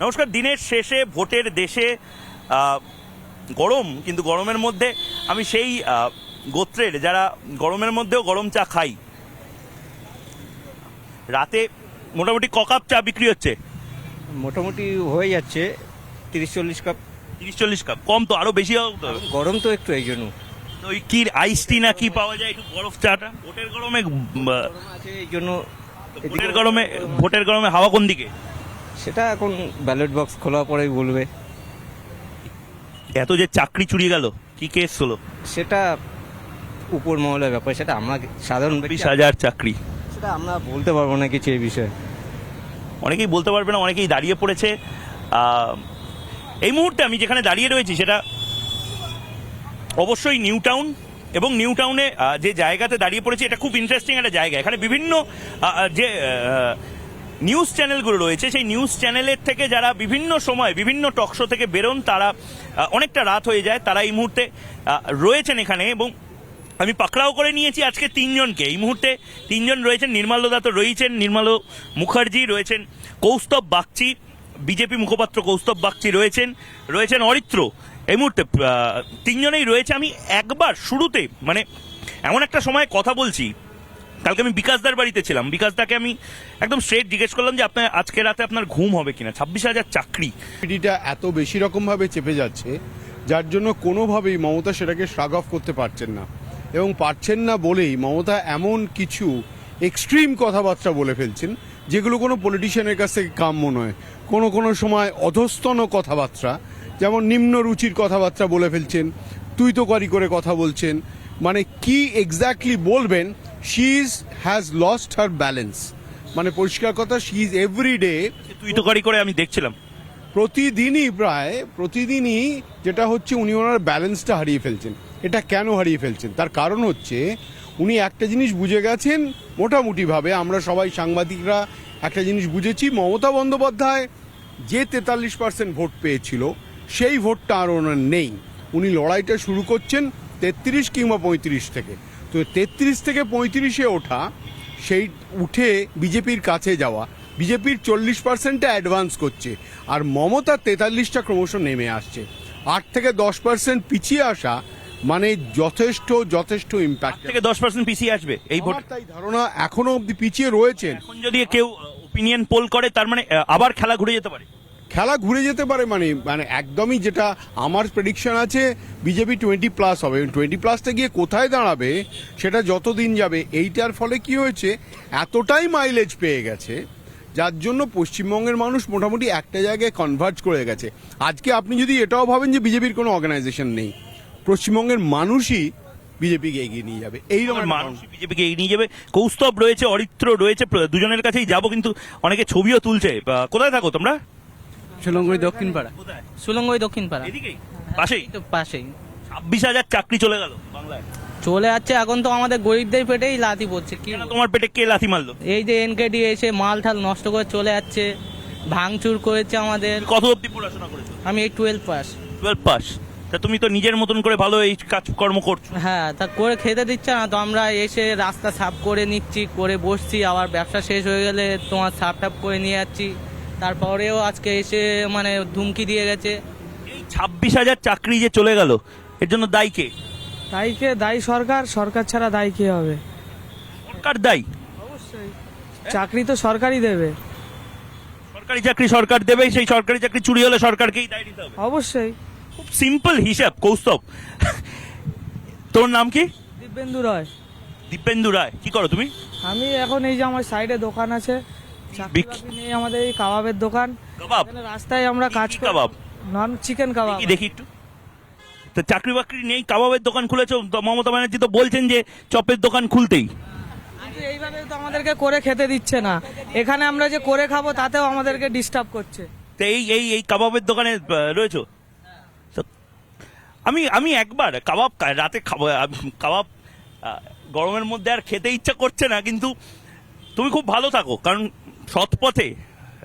নমস্কার দিনের শেষে ভোটের দেশে গরম কিন্তু গরমের মধ্যে আমি সেই গোত্রের যারা গরমের মধ্যেও গরম চা খাই রাতে মোটামুটি ক কাপ চা বিক্রি হচ্ছে? মোটামুটি হয়ে যাচ্ছে তিরিশ চল্লিশ কাপ। তিরিশ চল্লিশ কাপ কম তো আরও বেশি গরম তো একটু এই জন্য। তো ওই কি আইস টি না কি পাওয়া যায় একটু বরফ চাটা? ভোটের গরমে আছে এই জন্য ভোটের গরমে ভোটের গরমে হাওয়া কোন দিকে? সেটা এখন ব্যালট বক্স খোলা পরেই বলবে। এত যে চাকরি চুরিয়ে গেল কি কেস হলো? সেটা উপর মহলের ব্যাপার সেটা আমরা সাধারণ বিশ হাজার চাকরি। সেটা আমরা বলতে পারব না কিছু এই বিষয়ে। অনেকেই বলতে পারবে না অনেকেই দাঁড়িয়ে পড়েছে। এই মুহূর্তে আমি যেখানে দাঁড়িয়ে রয়েছি সেটা অবশ্যই নিউ টাউন এবং নিউ টাউনে যে জায়গাতে দাঁড়িয়ে পড়েছি এটা খুব ইন্টারেস্টিং একটা জায়গা। এখানে বিভিন্ন যে নিউজ চ্যানেলগুলো রয়েছে। সেই নিউজ চ্যানেলের থেকে যারা বিভিন্ন সময়, বিভিন্ন টকশো থেকে বেরোন, তারা অনেকটা রাত হয়ে যায়। তারা এই মুহূর্তে রয়েছেন এখানে এবং আমি পাকড়াও করে নিয়েছি আজকে তিনজনকে। এই মুহূর্তে তিনজন রয়েছেন। নির্মাল্য দত্ত রয়েছেন নির্মাল মুখার্জি রয়েছেন, কৌস্তব বাগচি, বিজেপি মুখপাত্র কৌস্তব বাগচি রয়েছেন রয়েছেন অরিত্র। এই মুহূর্তে তিনজনেই রয়েছে। আমি একবার শুরুতে মানে এমন একটা সময় কথা বলছি কালকে আমি বিকাশদার বাড়িতে ছিলাম। বিকাশদাকে আমি একদম স্ট্রেট জিজ্ঞেস করলাম যে, আপনার আজকে রাতে আপনার ঘুম হবে কিনা? ছাব্বিশ হাজার চাকরি। পিডিটা এত বেশি রকমভাবে চেপে যাচ্ছে, যার জন্য কোনোভাবেই মমতা সেটাকে শ্রাগ অফ করতে পারছেন না। এবং পারছেন না বলেই মমতা এমন কিছু এক্সট্রিম কথাবার্তা বলে ফেলছেন, যেগুলো কোনো পলিটিশিয়ানের কাছ থেকে কাম্য নয়। কোনো কোনো সময় অধস্তন কথাবার্তা, যেমন নিম্ন রুচির কথাবার্তা বলে ফেলছেন, তুই তো করি করে কথা বলছেন। মানে কি এক্স্যাক্টলি বলবেন she is has lost her balance মানে পরিষ্কার কথা শি ইজ এভরি ডে তুই করে আমি দেখছিলাম। প্রতিদিনই প্রায় প্রতিদিনই যেটা হচ্ছে উনি ওনার ব্যালেন্সটা হারিয়ে ফেলছেন। এটা কেন হারিয়ে ফেলছেন? তার কারণ হচ্ছে উনি একটা জিনিস বুঝে গেছেন মোটামুটিভাবে আমরা সবাই সাংবাদিকরা একটা জিনিস বুঝেছি মমতা বন্দ্যোপাধ্যায় যে তেতাল্লিশ পার্সেন্ট ভোট পেয়েছিল সেই ভোটটা আর ওনার নেই। উনি লড়াইটা শুরু করছেন তেত্রিশ কিংবা পঁয়ত্রিশ থেকে। তো তেত্রিশ থেকে পঁয়ত্রিশে ওঠা সেই উঠে বিজেপির কাছে যাওয়া বিজেপির চল্লিশ পার্সেন্টটা অ্যাডভান্স করছে আর মমতা তেতাল্লিশটা ক্রমশ নেমে আসছে। আট থেকে দশ পার্সেন্ট পিছিয়ে আসা মানে যথেষ্ট যথেষ্ট ইম্প্যাক্ট থেকে দশ পার্সেন্ট পিছিয়ে আসবে এই ভোট? তাই ধারণা এখনও অব্দি পিছিয়ে রয়েছেন। এখন যদি কেউ ওপিনিয়ন পোল করে তার মানে আবার খেলা ঘুরে যেতে পারে। খেলা ঘুরে যেতে পারে মানে মানে একদমই যেটা আমার প্রেডিকশন আছে, বিজেপি টোয়েন্টি প্লাস হবে। টোয়েন্টি প্লাসটা গিয়ে কোথায় দাঁড়াবে, সেটা যত দিন যাবে, এইটার ফলে কি হয়েছে, এতটাই মাইলেজ পেয়ে গেছে, যার জন্য পশ্চিমবঙ্গের মানুষ মোটামুটি একটা জায়গায় কনভার্ট করে গেছে। আজকে আপনি যদি এটাও ভাবেন যে বিজেপির কোনো অর্গানাইজেশন নেই, পশ্চিমবঙ্গের মানুষই বিজেপিকে এগিয়ে নিয়ে যাবে। একটা মানুষ বিজেপিকে এগিয়ে নিয়ে যাবে। কৌস্তব রয়েছে, অরিত্র রয়েছে, দুজনের কাছেই যাব, কিন্তু অনেকে ছবিও তুলছে। কোথায় থাকো তোমরা? সুলঙ্গই দক্ষিণ পাড়া সুলঙ্গই দক্ষিণ পাড়া এদিকেই? পাশেই? তো পাশেই। ছাব্বিশ হাজার চাকরি চলে গেল বাংলায়। চলে যাচ্ছে এখন তো আমাদের গরিবদের পেটেই লাথি পড়ছে কি তোমার পেটে কে লাথি মারলো? এই যে এনকেডি এসে মাল ঠাল নষ্ট করে চলে যাচ্ছে ভাঙচুর করেছে আমাদের। কত অব্দি পড়াশোনা করেছ? আমি এই টুয়েলভ পাস টুয়েলভ পাস তা তুমি তো নিজের মতন করে ভালো এই কাজকর্ম করছ। হ্যাঁ তা করে খেতে দিচ্ছে না তো আমরা এসে রাস্তা সাফ করে নিচ্ছি করে বসছি আবার ব্যবসা শেষ হয়ে গেলে তোমার সাফ টাপ করে নিয়ে যাচ্ছি। তারপরেও আজকে এসে মানে ধুমকি দিয়ে গেছে। এই ছাব্বিশ হাজার চাকরি যে চলে গেল এর জন্য দায়ী কে? দায়ী কে? দায়ী সরকার? সরকার ছাড়া দায়ী কে হবে? সরকার দায়ী? অবশ্যই। চাকরি তো সরকারই দেবে। সরকারি চাকরি সরকার দেবে সেই সরকারি চাকরি চুরি হলে সরকারকেই দায় দিতে হবে। অবশ্যই। খুব সিম্পল হিসাব কৌস্তব। তোর নাম কি? দিব্যেন্দু রায়। দিব্যেন্দু রায়। কি করো তুমি? আমি এখন এই যে আমার সাইডে দোকান আছে নেই আমাদের এই কাবাবের দোকান। কাবাব? এখানে রাস্তায় আমরা কাজ করি। কাবাব? নন চিকেন কাবাব। দেখি দেখি একটু। তো চাকরি বাকরি নেই কাবাবের দোকান খুলেছো? তো মমতা ব্যানার্জি তো বলছেন যে চপের দোকান খুলতেই। কিন্তু এইভাবে তো আমাদেরকে করে খেতে দিচ্ছে না। এখানে আমরা যে করে খাব তাতেও আমাদেরকে ডিস্টার্ব করছে। তো এই এই এই কাবাবের দোকানে আহ, রয়েছো? তো আমি আমি একবার কাবাব কা- রাতে খাব কাবাব আহ, গরমের মধ্যে আর খেতে ইচ্ছা করছে না কিন্তু তুমি খুব ভালো থাকো কারণ সৎ পথে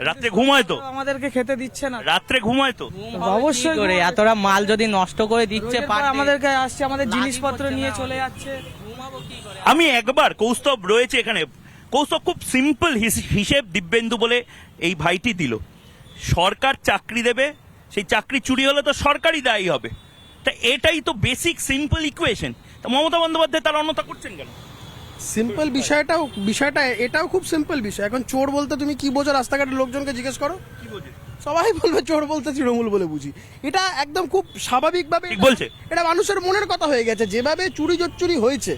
রাত্রে ঘুমায় তো। আমাদেরকে খেতে দিচ্ছে না। রাত্রে ঘুমায় তো। অবশ্যই করে? এতটা মাল যদি নষ্ট করে দিচ্ছে আমাদেরকে আসছে আমাদের জিনিসপত্র নিয়ে চলে যাচ্ছে। ঘুমাবো কি করে? আমি একবার কৌস্তব রয়েছে এখানে। কৌস্তব খুব সিম্পল হিসেব দিব্যেন্দু বলে এই ভাইটি দিল। সরকার চাকরি দেবে সেই চাকরি চুরি হলে তো সরকারই দায়ী হবে। তা এটাই তো বেসিক সিম্পল ইকুয়েশন তা মমতা বন্দ্যোপাধ্যায় তার অন্যতা করছেন কেন? সিম্পল বিষয়টাও বিষয়টা এটাও খুব সিম্পল বিষয়। এখন চোর বলতে তুমি কি বোঝো রাস্তাঘাটে লোকজনকে জিজ্ঞেস করো? কি সবাই বলবে চোর বলতে তৃণমূল বলে বুঝি। এটা একদম খুব স্বাভাবিকভাবে বলছে। এটা মানুষের মনের কথা হয়ে গেছে যেভাবে চুরি জোচ্চুরি হয়েছে।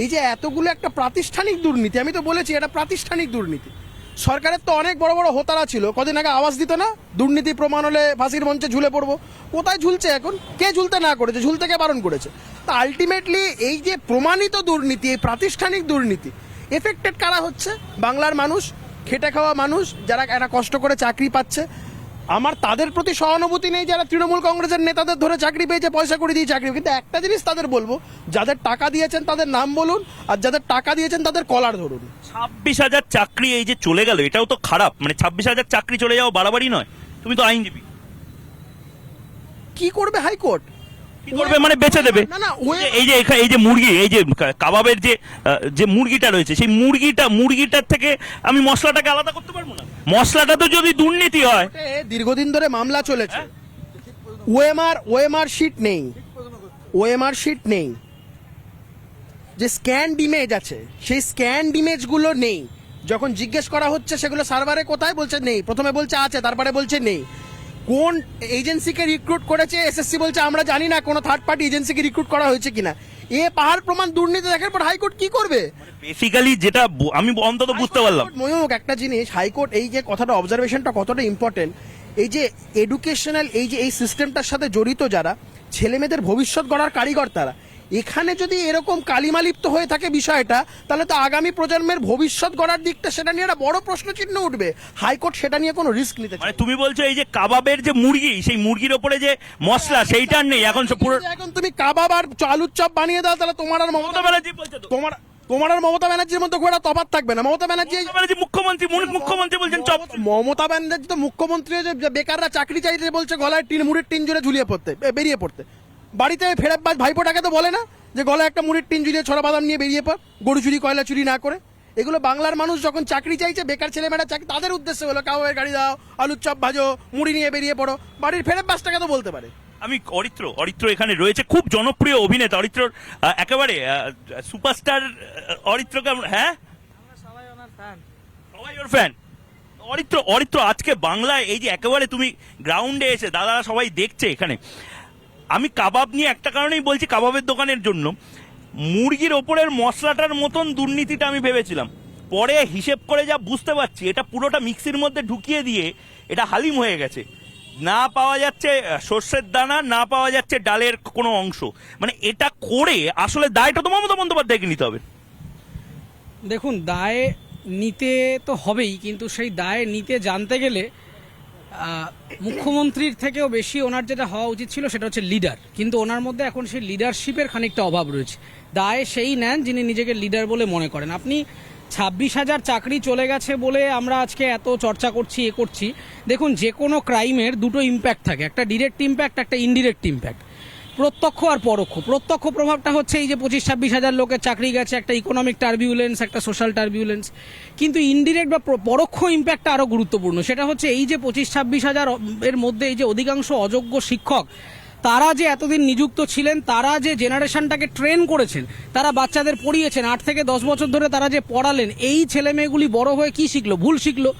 এই যে এতগুলো একটা প্রাতিষ্ঠানিক দুর্নীতি আমি তো বলেছি এটা প্রাতিষ্ঠানিক দুর্নীতি। সরকারের তো অনেক বড় বড় হোতারা ছিল। কদিন আগে আওয়াজ দিত না? দুর্নীতি প্রমাণ হলে ফাঁসির মঞ্চে ঝুলে পড়ব। কোথায় ঝুলছে এখন? কে ঝুলতে না করেছে? ঝুলতে কে বারণ করেছে। তা আলটিমেটলি এই যে প্রমাণিত দুর্নীতি, এই প্রাতিষ্ঠানিক দুর্নীতি এফেক্টেড কারা হচ্ছে? বাংলার মানুষ, খেটে খাওয়া মানুষ, যারা এরা কষ্ট করে চাকরি পাচ্ছে আমার তাদের প্রতি সহানুভূতি নেই যারা তৃণমূল কংগ্রেসের নেতাদের ধরে চাকরি পেয়েছে পয়সা করে দিয়ে চাকরি। কিন্তু একটা জিনিস তাদের বলব যাদের টাকা দিয়েছেন তাদের নাম বলুন আর যাদের টাকা দিয়েছেন তাদের কলার ধরুন। ছাব্বিশ হাজার চাকরি এই যে চলে গেল এটাও তো খারাপ। মানে ছাব্বিশ হাজার চাকরি চলে যাওয়া বাড়াবাড়ি নয়। তুমি তো আইনজীবী। কি করবে হাইকোর্ট? কি করবে? মানে বেচে দেবে। এই যে এই যে মুরগি এই যে কাবাবের যে যে মুরগিটা রয়েছে সেই মুরগিটা মুরগিটার থেকে আমি মশলাটাকে আলাদা করতে পারব না? মশলাটা তো যদি দুর্নীতি হয়। দীর্ঘদিন ধরে মামলা চলেছে। ওএমআর ওএমআর শিট নেই। ওএমআর শিট নেই। যে স্ক্যান্ড ইমেজ আছে সেই স্ক্যান্ড ইমেজগুলো নেই। যখন জিজ্ঞেস করা হচ্ছে সেগুলো সার্ভারে কোথায়? বলছে নেই। প্রথমে বলছে আছে তারপরে বলছে নেই। কোন এজেন্সিকে রিক্রুট করেছে? এসএসসি বলছে আমরা জানি না কোনো থার্ড পার্টি এজেন্সিকে রিক্রুট করা হয়েছে কিনা। এ পাহাড় প্রমাণ দুর্নীতি দেখার পর হাইকোর্ট কি করবে? বেসিক্যালি যেটা আমি অন্তত বুঝতে পারলাম। ময়ূক একটা জিনিস হাইকোর্ট এই যে কথাটা অবজারভেশনটা কতটা ইম্পর্টেন্ট এই যে এডুকেশনাল এই যে এই সিস্টেমটার সাথে জড়িত যারা ছেলেমেয়েদের ভবিষ্যৎ গড়ার কারিগর তারা এখানে যদি এরকম কালিমালিপ্ত হয়ে থাকে বিষয়টা তাহলে তো আগামী প্রজন্মের ভবিষ্যৎ গড়ার দিকটা সেটা নিয়ে একটা বড় প্রশ্নচিহ্ন উঠবে। হাইকোর্ট সেটা নিয়ে কোনো রিস্ক নিতে মানে তুমি বলছো এই যে কাবাবের যে মুরগি সেই মুরগির ওপরে যে মশলা সেইটার নেই এখন পুরো এখন তুমি কাবাব আর আলুর চপ বানিয়ে দাও তাহলে তোমার আর মমতা ব্যানার্জি বলছে তোমার তোমার আর মমতা ব্যানার্জির মধ্যে খুব একটা তফাৎ থাকবে না। মমতা ব্যানার্জি মুখ্যমন্ত্রী মুনি- মুখ্যমন্ত্রী বলছেন চপ। মমতা ব্যানার্জি তো মুখ্যমন্ত্রী বেকাররা চাকরি চাইতে বলছে গলায় টিন মুড়ির টিন জুড়ে ঝুলিয়ে পড়তে বেরিয়ে পড়তে। বাড়িতে বাজ ভাইপোটাকে তো বলে না যে গলায় একটা মুড়ির টিন ঝুলিয়ে ছড়া বাদাম নিয়ে বেরিয়ে পড় গরু চুরি কয়লা চুরি না করে। এগুলো বাংলার মানুষ যখন চাকরি চাইছে বেকার ছেলেমেয়েরা চাকরি তাদের উদ্দেশ্যে হলো কাউয়ের গাড়ি দাও আলুর চপ ভাজো মুড়ি নিয়ে বেরিয়ে পড়ো। বাড়ির ফেরত বাসটাকে তো বলতে পারে। আমি অরিত্র অরিত্র এখানে রয়েছে খুব জনপ্রিয় অভিনেতা অরিত্রর আহ, একেবারে সুপারস্টার অরিত্রকে আমরা- হ্যাঁ? সবাই ওর ফ্যান অরিত্র অরিত্র আজকে বাংলায় এই যে একেবারে তুমি গ্রাউন্ডে এসে দাদারা সবাই দেখছে এখানে। আমি কাবাব নিয়ে একটা কারণেই বলছি কাবাবের দোকানের জন্য। মুরগির ওপরের মশলাটার মতন দুর্নীতিটা আমি ভেবেছিলাম। পরে হিসেব করে যা বুঝতে পারছি, এটা পুরোটা মিক্সির মধ্যে ঢুকিয়ে দিয়ে এটা হালিম হয়ে গেছে। না পাওয়া যাচ্ছে সর্ষের দানা, না পাওয়া যাচ্ছে ডালের কোনো অংশ। মানে এটা করে আসলে দায়টা তো মমতা বন্দ্যোপাধ্যায়কে নিতে হবে। দেখুন, দায় নিতে তো হবেই, কিন্তু সেই দায় নিতে জানতে গেলে মুখ্যমন্ত্রীর থেকেও বেশি ওনার যেটা হওয়া উচিত ছিল সেটা হচ্ছে লিডার কিন্তু ওনার মধ্যে এখন সেই লিডারশিপের খানিকটা অভাব রয়েছে। দায় সেই নেন যিনি নিজেকে লিডার বলে মনে করেন। আপনি ছাব্বিশ হাজার চাকরি চলে গেছে বলে আমরা আজকে এত চর্চা করছি, এ করছি। দেখুন, যে কোনো ক্রাইমের দুটো ইম্প্যাক্ট থাকে। একটা ডিরেক্ট ইম্প্যাক্ট একটা ইনডিরেক্ট ইম্প্যাক্ট প্রত্যক্ষ আর পরোক্ষ। প্রত্যক্ষ প্রভাবটা হচ্ছে এই যে পঁচিশ, ছাব্বিশ হাজার লোকের চাকরি গেছে, একটা ইকোনমিক টার্বিউলেন্স একটা সোশ্যাল টার্বিউলেন্স কিন্তু ইনডিরেক্ট বা পরোক্ষ ইম্প্যাক্টটা আরও গুরুত্বপূর্ণ। সেটা হচ্ছে এই যে পঁচিশ, ছাব্বিশ হাজার এর মধ্যে এই যে অধিকাংশ অযোগ্য শিক্ষক, তারা যে এতদিন নিযুক্ত ছিলেন, তারা যে জেনারেশনটাকে ট্রেন করেছেন, তারা বাচ্চাদের পড়িয়েছেন, আট থেকে দশ বছর ধরে তারা যে পড়ালেন, এই ছেলে মেয়েগুলি বড় হয়ে কি শিখলো? ভুল শিখলো?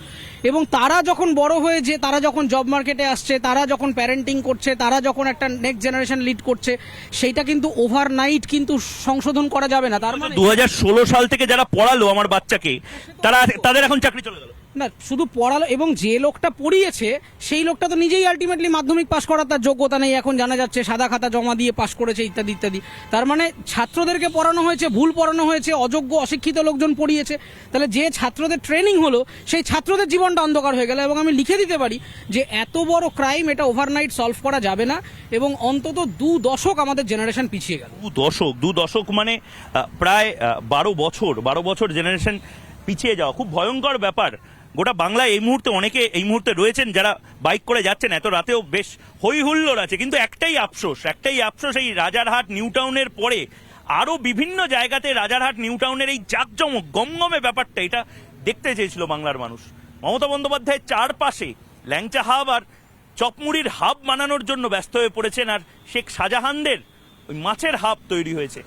এবং তারা যখন বড় হয়েছে, তারা যখন জব মার্কেটে আসছে, তারা যখন প্যারেন্টিং করছে, তারা যখন একটা নেক্সট জেনারেশন লিড করছে, সেইটা কিন্তু ওভারনাইট কিন্তু সংশোধন করা যাবে না। তার মানে দু হাজার ষোলো সাল থেকে যারা পড়ালো আমার বাচ্চাকে, তারা তাদের এখন চাকরি চলে গেল। না, শুধু পড়ালো এবং যে লোকটা পড়িয়েছে, সেই লোকটা তো নিজেই আলটিমেটলি মাধ্যমিক পাশ করার তার যোগ্যতা নেই, এখন জানা যাচ্ছে সাদা খাতা জমা দিয়ে পাশ করেছে ইত্যাদি ইত্যাদি। তার মানে ছাত্রদেরকে পড়ানো হয়েছে, ভুল পড়ানো হয়েছে, অযোগ্য, অশিক্ষিত লোকজন পড়িয়েছে। তাহলে যে ছাত্রদের ট্রেনিং হলো, সেই ছাত্রদের জীবনটা অন্ধকার হয়ে গেল। এবং আমি লিখে দিতে পারি যে এত বড় ক্রাইম এটা ওভারনাইট সলভ করা যাবে না, এবং অন্তত দু দশক আমাদের জেনারেশন পিছিয়ে গেল। দু দশক দু দশক মানে প্রায় বারো বছর বারো বছর জেনারেশন পিছিয়ে যাওয়া। খুব ভয়ঙ্কর ব্যাপার। গোটা বাংলায় এই মুহূর্তে অনেকে এই মুহূর্তে রয়েছেন যারা বাইক করে যাচ্ছেন। এত রাতেও বেশ হই হুল্লোড় আছে। কিন্তু একটাই আফসোস একটাই আফসোস এই রাজারহাট নিউ টাউনের পরে। আরও বিভিন্ন জায়গাতে রাজারহাট নিউ টাউনের এই জাকজমক, গমগমে ব্যাপারটা, এটা দেখতে চেয়েছিল বাংলার মানুষ। মমতা বন্দ্যোপাধ্যায়ের চারপাশে ল্যাংচা হাব আর চপমুড়ির হাব বানানোর জন্য ব্যস্ত হয়ে পড়েছেন। আর শেখ শাহজাহানদের ওই মাছের হাব তৈরি হয়েছে।